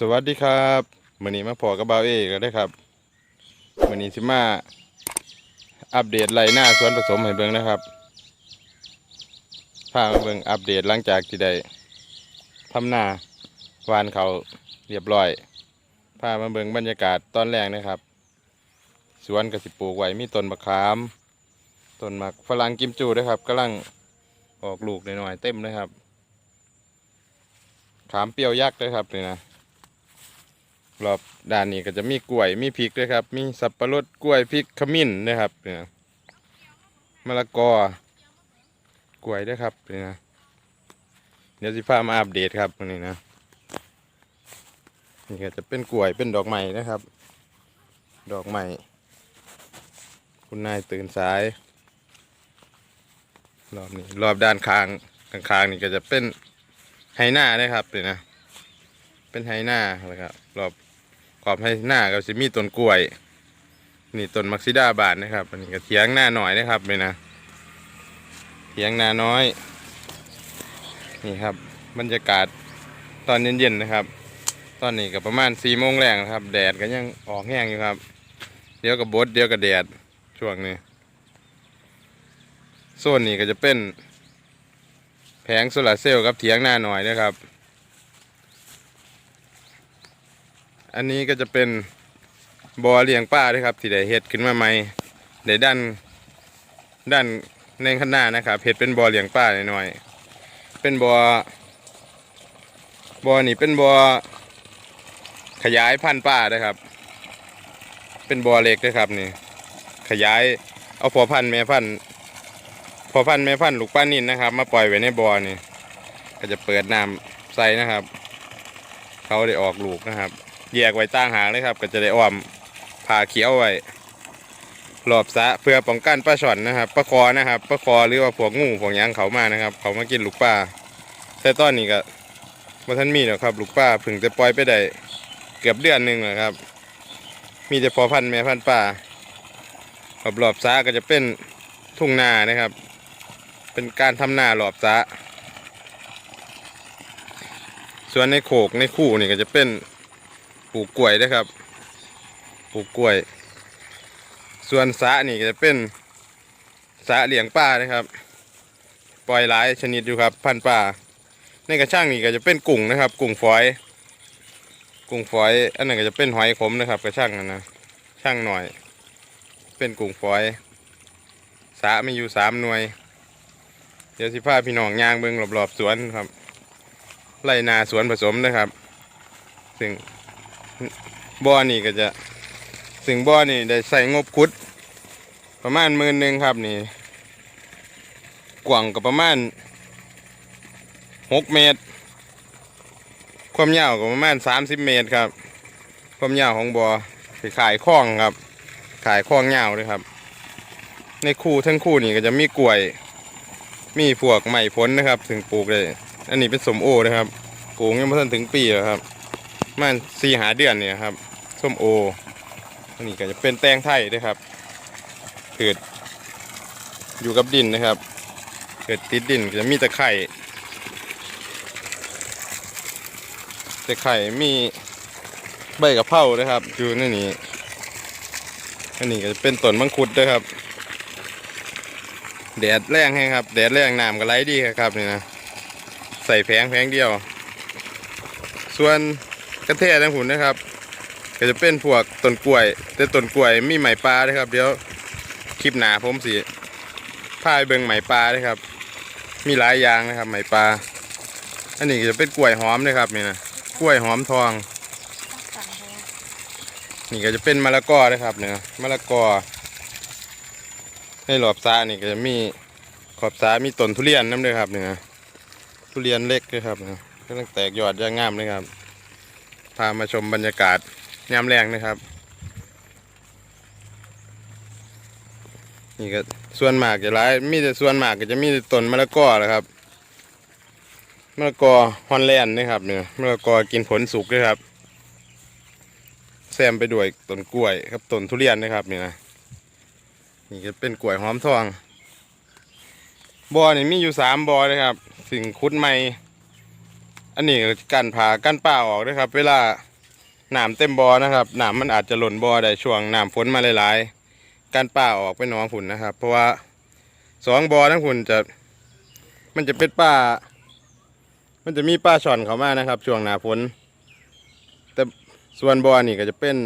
สวัสดีครับมื้อนี้มาพอกับบ่าวเอกแล้วเด้ครับมื้อนี้สิมาอัปเดตไรหน้าสวนผสมให้เบิ่งนะครับพามาเบิ่งอัปเดตหลังจากที่ได้ทำหน้าวานเขาเรียบร้อยพามาเบิ่งบรรยากาศตอนแรกนะครับ สวนก็สิปลูกไว้มีต้นมะขามต้นมากฝรั่งกิมจูด้วยครับกำลังออกลูกหน่อยๆเต็มเลยครับขามเปรี้ยวยักษ์ด้วยครับนี่นะ รอบด้านนี้ก็จะมีกล้วยมีพริกด้วยครับ มีสับปะรดกล้วยพริกขมิ้นนะครับเนี่ยมะละกอกล้วยด้วยครับเนี่ยนะเดี๋ยวสิพามาอัปเดตครับตรงนี้นะนี่ก็จะเป็นกล้วยเป็นดอกไม้นะครับ ดอกไม้คุณนายตื่นสาย รอบนี้รอบด้านข้างข้างนี่ก็จะเป็นไฮหน้านะครับเนี่ยนะเป็นไฮหน้าแล้วครับรอบ ขอบไฮหน้าก็จะมีต้นกล้วย นี่ต้นมักซิดาบานนะครับอันนี้ก็เถียงหน้าหน่อยนะครับเลยนะเถียงหน้าน้อย นี่ครับ บรรยากาศตอนเย็นๆนะครับ ตอนนี้ก็ประมาณสี่โมงแรงนะครับ แดดก็ยังออกแห้งอยู่ครับ เดี๋ยวกับบดเดี๋ยวกับแดดช่วงนี้โซนนี้ก็จะเป็น แผงโซลาร์เซลล์กับเถียงหน้าหน่อยนะครับ อันนี้ก็จะเป็นบ่อเลี้ยงปลาด้วยครับที่ได้เฮ็ดขึ้นมาใหม่ได้ด้านด้านในข้างหน้านะครับเฮ็ดเป็นบ่อเลี้ยงปลาหน่อยๆเป็นบ่อบ่อนี่เป็นบ่อขยายพันธุ์ปลานะครับ เป็นบ่อเล็กด้วยครับนี่ ขยายเอาพอพันธุ์แม่พันธุ์พอพันธุ์แม่พันธุ์ลูกปลานินนะครับ มาปล่อยไว้ในบ่อนี่ ก็จะเปิดน้ำใส่นะครับ เขาได้ออกลูกนะครับ แยกไว้ตั้งหางเลยครับ ก็จะได้อ้อมผ่าเขียวไว้รอบสะเพื่อป้องกันปลาช่อนนะครับปลาคอนะครับปลาคอหรือว่าพวกงูพวกยังเขามานะครับ เขามากินลูกปลาแต่ตอนนี้ก็บ่ท่านมีหรอกครับ ลูกปลาเพิ่งจะปล่อยไปได้เกือบเดือนหนึ่งแล้วครับ มีแต่พอพันแม่พันปลารอบรอบสะก็จะเป็นทุ่งนานะครับ เป็นการทำนาหลอบสะส่วนในโขกในคู่นี่ก็จะเป็น ปลูกกล้วยด้วยครับ ปลูกกล้วย ส่วนสะนี่จะเป็นสะเหลียงปลานะครับ ปล่อยหลายชนิดอยู่ครับ พันปลาในกระช่างนี่ก็จะเป็นกุ้งนะครับ กุ้งฝอย กุ้งฝอย อันนั้นก็จะเป็นหอยขมนะครับ กระช่างนั่นะช่างหน่อย เป็นกุ้งฝอย สะมีอยู่สามหน่วย เดี๋ยวสิพาพี่น้องย่างเบิ่งรอบๆสวนครับ ไรนาสวนผสมนะครับ ซึ่ง บ่อนี่ก็จะซึ่งบ่อนี่ได้ใส่งบขุด ประมาณหมื่นหนึ่งครับนี่กว้างก็ประมาณหกเมตร ความยาวก็ประมาณสามสิบเมตรครับ ความยาวของบ่อสิขายคล้องครับ ขายคล้องยาวเลยครับ ในคู่ทั้งคู่นี่ก็จะมีกล้วย มีพวกไม้พ้นนะครับ ถึงปลูกเลยอันนี้เป็นสมโอนะครับปลูกยังไม่ทันถึงปีหรอครับ มันสี่หาเดือนเนี่ยครับส้มโออันนี้ก็จะเป็นแตงไทยด้ครับเกิดอยู่กับดินนะครับ เกิดติดดินจะมีตะไคร่ตะไคร่มีใบกะเพรานะครับ อยู่ในนี้อันนี้ก็จะเป็นต้นมังคุดด้ครับแดดแรงให้ครับแดดแรงน้ำก็ไหลดีครับนี่นะใส่แผงแผงเดียว ส่วน กระเทศทั้งหุ่นนะครับ ก็จะเป็นพวกต้นกล้วย แต่ต้นกล้วยมีไหมปลาด้วยครับ เดี๋ยวคลิปหนาผมสิพาไปเบิงไหมปลาด้วยครับ มีหลายอย่างนะครับไหมปลาอันนี้ก็จะเป็นกล้วยหอมด้วยครับนี่นะกล้วยหอมทอง นี่ก็จะเป็นมะละกอนะครับเนี่ยมะละกอในหลอบซานี่ก็จะมีขอบซามีต้นทุเรียนน้ำด้วยครับเนี่ยทุเรียนเล็กด้วยครับเนี่ยกำลังแตกยอดย่างงามเลยครับ พามาชมบรรยากาศยามแรงนะครับ นี่ก็ส่วนหมากจะร้ายมีแต่ส่วนหมากก็จะมีแต่ต้นมะละกอแหละครับมะละกอฮอนแลนด์นะครับเนี่ยมะละกอกินผลสุกด้วยครับ แซมไปด้วยต้นกล้วยครับต้นทุเรียนนะครับนี่นะนี่ก็เป็นกล้วยหอมทองบ่อนี่มีอยู่สามบ่อเลยครับสิ่งคุดใหม่ อันนี้ก็กันผ่ากันป่าออกด้วยครับ เวลาหน้ำเต็มบ่อนะครับหน้ำมันอาจจะหล่นบ่อได้ช่วงหน้ำฝนมาหลายๆกันป่าออกไปน้องฝุ่นนะครับ เพราะว่าสองบ่อทั้งฝุ่นจะมันจะเป็นป่า มันจะมีป่าช่อนเข้ามานะครับ ช่วงหนาฝนแต่ส่วนบ่อนี่ก็จะเป็น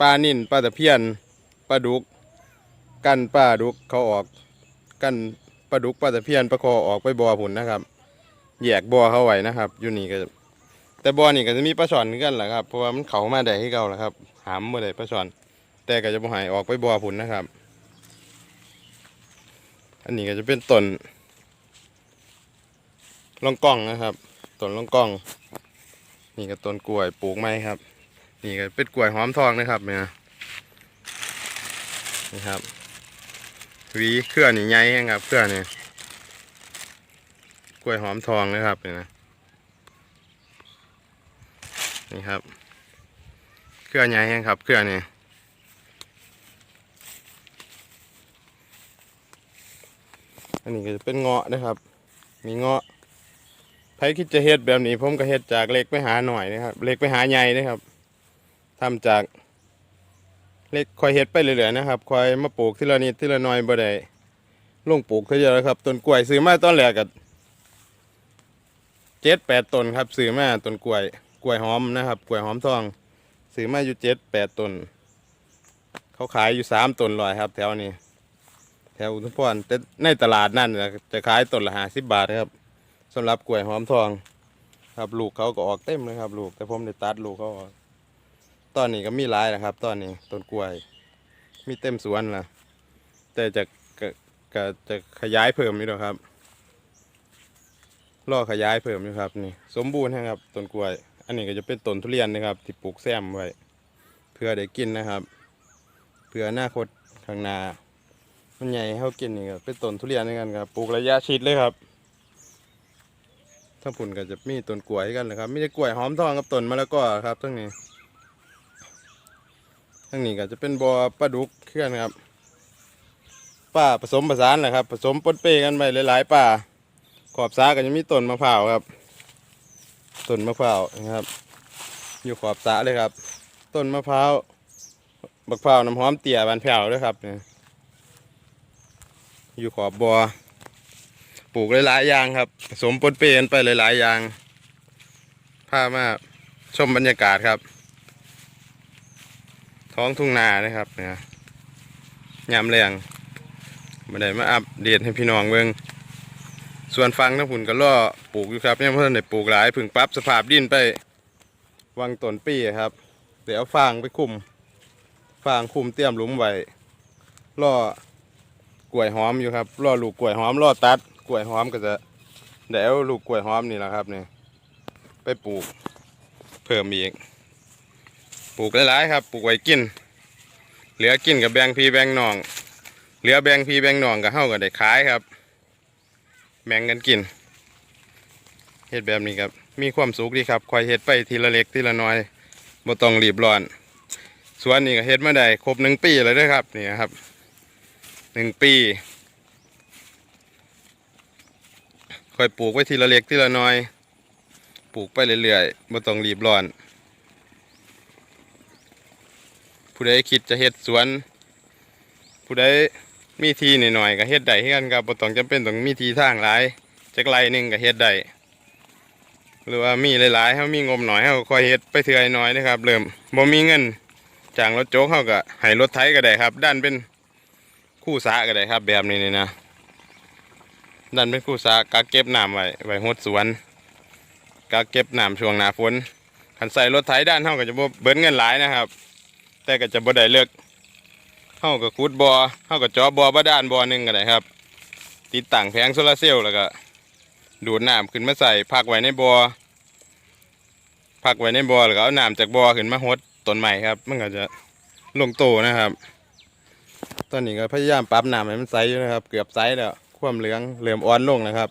ปลานิ่นปลาตะเพียนปลาดุก กันปลาดุกเขาออก กันปลาดุกปลาตะเพียนปลาคอออกไปบ่อผุนนะครับ แยกบ่อเข้าไว้นะครับ อยู่นี่ก็ แต่บ่อนี่ก็จะมีปลาช่อนกันแหละครับเพราะว่ามันเขามาได้ที่เก่าแหละครับ หามมาได้ปลาช่อน แต่ก็จะบ่หายออกไปบ่อผุนนะครับ อันนี้ก็จะเป็นต้นลองกล้องนะครับต้นลองกล้อง นี่ก็ต้นกล้วยปลูกไม้ครับ นี่ก็เป็นกล้วยหอมทองนะครับเนี่ยนี่ครับวีเครือนี่ใหญ่แฮงครับเครือนี่ กล้วยหอมทองนะครับนี่นะนี่ครับ เครือใหญ่แฮงครับ เครือนี่อันนี้ก็จะเป็นเงาะนะครับ มีเงาะใครคิดจะเฮ็ดแบบนี้ผมก็เฮ็ดจากเล็กไปหาหน่อยนะครับเล็กไปหาใหญ่นะครับทำจากเล็กคอยเฮ็ดไปเรื่อยๆนะครับคอยมาปลูกทีละนิดทีละน้อยบ่ได้ลงปลูกเขาเยอะแล้วครับต้นกล้วยซื้อมาตอนแรกก็ เจ็ดแปดต้นครับซื้อมาต้นกล้วยกล้วยหอมนะครับกล้วยหอมทองซื้อมาอยู่เจ็ดแปดต้นเขาขายอยู่สามต้นลอยครับ แถวนี้ แถวอุทุมพรแต่ในตลาดนั่นนะจะขายต้นละห้าสิบบาทครับสำหรับกล้วยหอมทอง ครับลูกเขาก็ออกเต็มเลยครับ ลูกแต่ผมได้ตัดลูกเขาออกตอนนี้ก็มีหลายนะครับ ตอนนี้ต้นกล้วย มีเต็มสวนละแต่จะก็จะขยายเพิ่มอยู่แล้วครับ รอขยายเพิ่มอยู่ครับนี่สมบูรณ์นะครับต้นกล้วย อันนี้ก็จะเป็นต้นทุเรียนนะครับ ที่ปลูกแซมไว้เพื่อได้กินนะครับ เพื่ออนาคตข้างหน้ามันใหญ่ให้เขากินนี่ก็เป็นต้นทุเรียนเหมือนกันครับปลูกระยะชิดเลยครับทั้งผุนก็จะมีต้นกล้วยกันนะครับมีแต่กล้วยหอมทองกับต้นมะละกอครับทั้งนี้ทั้งนี้ก็จะเป็นบ่อปลาดุกเคลื่อนครับป่าผสมผสานแหละครับ ผสมปนเปกันไปหลายๆป่า ขอบสาก็จะมีต้นมะพร้าวครับต้นมะพร้าวนะครับ อยู่ขอบสระเลยครับ ต้นมะพร้าวบักพร้าวน้ำหอมเตี่ยบานแผ่วด้วยครับเนี่ยอยู่ขอบบ่อปลูกหลายๆอย่างครับผสมปนเปกันไปหลายๆอย่างพามาชมบรรยากาศครับ ท้องทุ่งนานะครับเนี่ยยามแรงมาได้มาอัปเดตให้พี่น้องเบิ่ง ส่วนฟังทั้งผุนก็ล่อปลูกอยู่ครับยังเพิ่นได้ปลูกหลายพึ่งปรับสภาพดินไปวังต้นปีครับ เดี๋ยวฟางไปคุมฟางคุมเตรียมหลุมไว้ล่อกล้วยหอมอยู่ครับล่อลูกกล้วยหอมล่อตัดกล้วยหอมก็จะเดี๋ยวลูกกล้วยหอมนี่แหละครับเนี่ยไปปลูกเพิ่มอีกปลูกหลายๆครับปลูกไว้กิน เหลือกินกับแบงพีแบงนอง เหลือแบงพีแบงนองกับเฮาก็ได้ขายครับ แบ่งกันกินเฮ็ดแบบนี้ครับ มีความสุขดีครับคอยเฮ็ดไปทีละเล็กทีละน้อยบ่ต้องรีบร้อนสวนนี่ก็เฮ็ดมาได้ครบหนึ่งปีแล้วด้วยครับนี่ครับหนึ่งปีคอยปลูกไว้ทีละเล็กทีละน้อย ปลูกไปเรื่อยๆบ่ต้องรีบร้อน ผู้ใดคิดจะเฮ็ดสวน ผู้ใด มีทีหน่อยๆก็เฮ็ดได้คือกันครับบ่ต้องจำเป็นต้องมีทีทางหลายจักไรหนึ่งก็เฮ็ดได้หรือว่ามีหลายๆเฮามีงบหน่อยเฮาก็คอยเฮ็ดไปเทื่อน้อยนะครับเริ่มบ่มีเงินจ้างรถโจ๊กเฮาก็ให้รถไถก็ได้ครับ ด้านเป็นคู่สะก็ได้ครับ แบบนี้นี่นะด้านเป็นคู่สะกักเก็บน้ำไว้ไว้หดสวนกักเก็บน้ำช่วงหน้าฝนคันใส่รถไถด้านเฮาก็จะบ่เบิดเงินหลายนะครับ แต่ก็จะบ่ได้เลือก เฮาก็ขุดบ่อเฮาก็เจาะบ่อบาดาลบ่อหนึ่งก็ได้ครับ ติดตั้งแผงโซลาร์เซลล์แล้วก็ดูดน้ำขึ้นมาใส่พักไว้ในบ่อพักไว้ในบ่อแล้วก็เอาน้ำจากบ่อขึ้นมาหดต้นใหม่ครับ มันก็จะลงโตนะครับ ตอนนี้ก็พยายามปรับน้ำให้มันใสอยู่นะครับ เกือบใสแล้วความเหลืองเริ่อมอ่อนลงนะครับ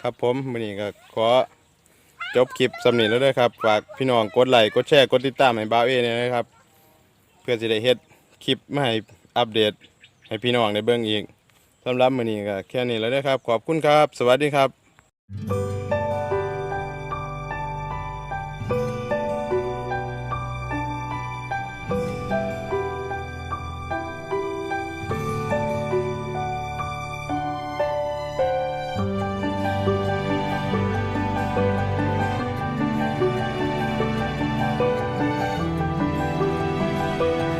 ครับผมมื้อนี้ก็ขอจบคลิปสำนีแล้วด้วยครับ ฝากพี่น้องกดไลค์กดแชร์ กดติดตามให้บ่าเอเนี่ยนะครับ พื่อจะได้เฮ็ดคลิปมาให้อัปเดต ให้พี่น้องได้เบิ่งอีกสำหรับมื้อนี้ก็แค่นี้แล้วนะครับ ขอบคุณครับ สวัสดีครับ